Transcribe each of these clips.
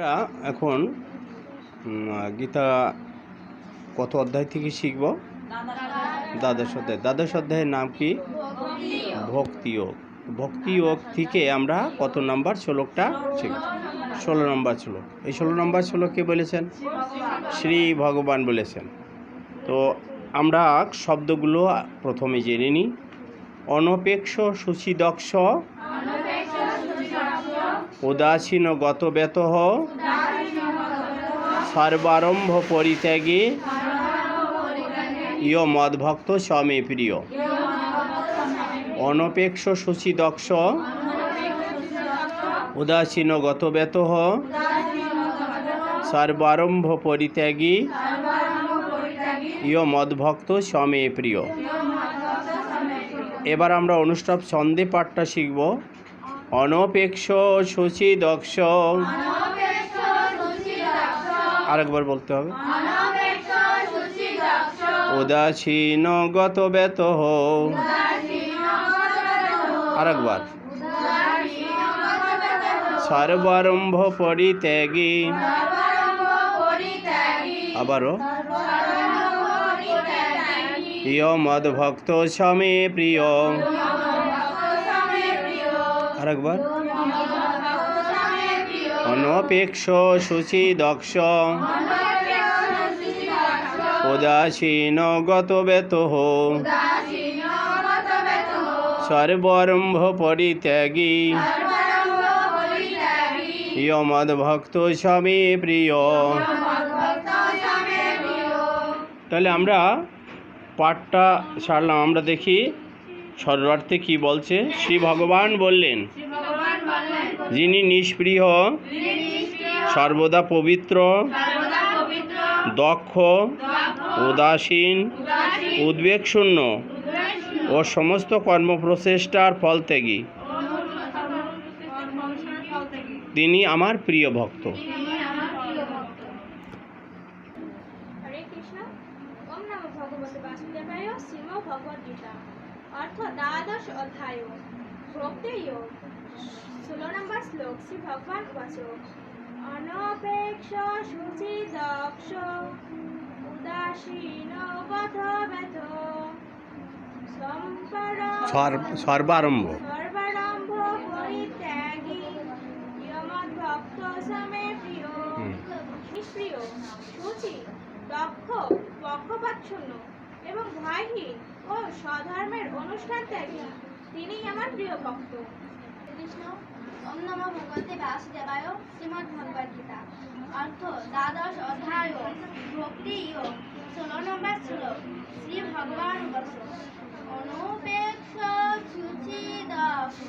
আমরা এখন গীতা কত অধ্যায় থেকে শিখব? দ্বাদশ অধ্যায়। দ্বাদশ অধ্যায়ের নাম কি? ভক্তি যোগ। ভক্তি যোগ থেকে আমরা কত নাম্বার শ্লোকটা শিখব? ষোলো নম্বর শ্লোক। এই ষোলো নম্বর শ্লোক কে বলেছেন? শ্রী ভগবান বলেছেন। তো আমরা শব্দগুলো প্রথমে জেনে নিই। অনপেক্ষ সুচিদক্ষ উদাসীন গত ব্যতহ সর্বারম্ভ পরিত্যাগী ইয় মদভক্ত স্বামী প্রিয়। অনপেক্ষ সুচিদক্ষ উদাসীন গত ব্যতহ সর্বারম্ভ পরিত্যাগী ইয় মদভক্ত স্বামী প্রিয়। এবার আমরা অনুষ্ঠান ছন্দে পাঠটা শিখব। অনপেক্ষ সূচি দক্ষ আরেকবার বলতে হবে। উদাসীন গত ব্যত আরেকবার। সর্বারম্ভ পরিত্যাগী। আবারও। প্রিয় মদ ভক্ত স্বামী প্রিয়। আরেকবার। অনপেক্ষ সূচি দক্ষ উদাসীন গত বেত সর্বরম্ভ পরিত্যাগী প্রিয়। মদ ভক্ত স্বামী প্রিয়। তাহলে আমরা পাঠটা সারলাম। আমরা দেখি সর্বার্থে কি বলছে? শ্রী ভগবান বললেন, যিনি নিষ্প্রিয়, সর্বদা পবিত্র, দক্ষ, উদাসীন, উদ্বেগশূন্য ও সমস্ত কর্মপ্রচেষ্টার ফল ত্যাগী তিনি আমার প্রিয় ভক্ত। অর্থ দ্বাদশ অধ্যায়। যোগ ষোলো নম্বর শ্লোক শ্রী ভগবান উবাচক অনপেক্ষ শুচি দক্ষ উদাসীন বধ ব্যথ সর্বারম্ভ। সর্বারম্ভ পরিত্যাগী ইয়মদ ভক্ত সমে প্রিয়। নিষ্প্রিয় সুচি দক্ষ পক্ষপাচ্ছন্ন এবং ভয়হীন ও স্বধর্মের অনুষ্ঠান ত্যাগী। তিনি আমার প্রিয় ভক্ত। কৃষ্ণ ওম নমো ভগবতে বাসুদেবায় শ্রীমদ্ ভগবদ গীতা অর্থ, দ্বাদশ অধ্যায়, ভক্তি যোগ ষোলো নম্বর শ্লোক, শ্রী ভগবান বস অনুপেক্ষ শুচি দক্ষ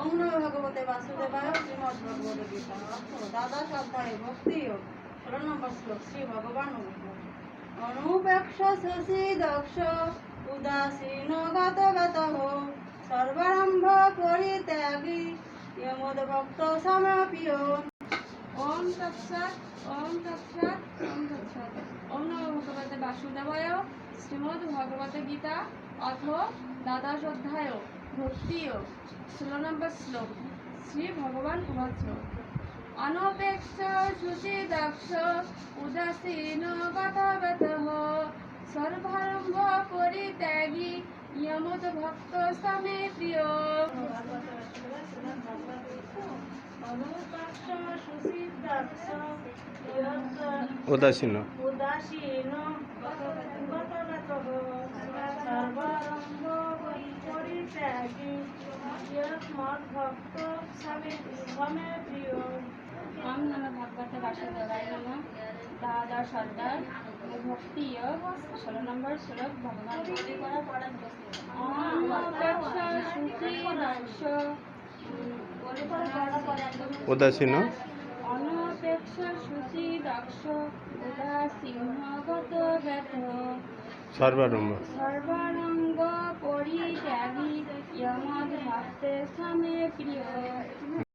ওম ভগবতে বাসুদেবায় শ্রীমদ্ ভগবদ গীতা অর্থ দ্বাদশ অধ্যায় ভক্তি যোগ ষোলো নম্বর শ্লোক, শ্রী ভগবান অনুপেক্ষ শশী দক্ষ উদাসীন গত গত সর্বারম্ভ পরিত্যাগী যমদ ভক্ত সমাপিয়। ওম তৎসৎ ওম তৎসৎ ওম তৎসৎ। ওম নমো ভগবতে বাসুদেবায় শ্রীমদ্ ভগবতে গীতা অথ দ্বাদশ অধ্যায় ভক্তি যোগ ষোলো নম্বর শ্লোক শ্রী ভগবান উবাচ। অনপেক্ষ শুচি দক্ষ উদাসীন গতগত সর্বারম্ভ পরিত্যাগী ইয়মত ভক্ত স্বামী প্রিয়। উদাসীন। উদাসীন ভক্ত স্বামী প্রিয়। ওম নমঃ ভগবতে বাসুদেবায় নমঃ দ্বাদশ অধ্যায় ভক্তি যোগ ষোলো নম্বর শ্লোক ভগবান উদাসীন। অনপেক্ষ শুচি দক্ষ উদাসীনগত ব্যথ। সর্বারম্ভ। সর্বাঙ্গ পরিত্যাগী যমদ ভক্তে স্বামী প্রিয়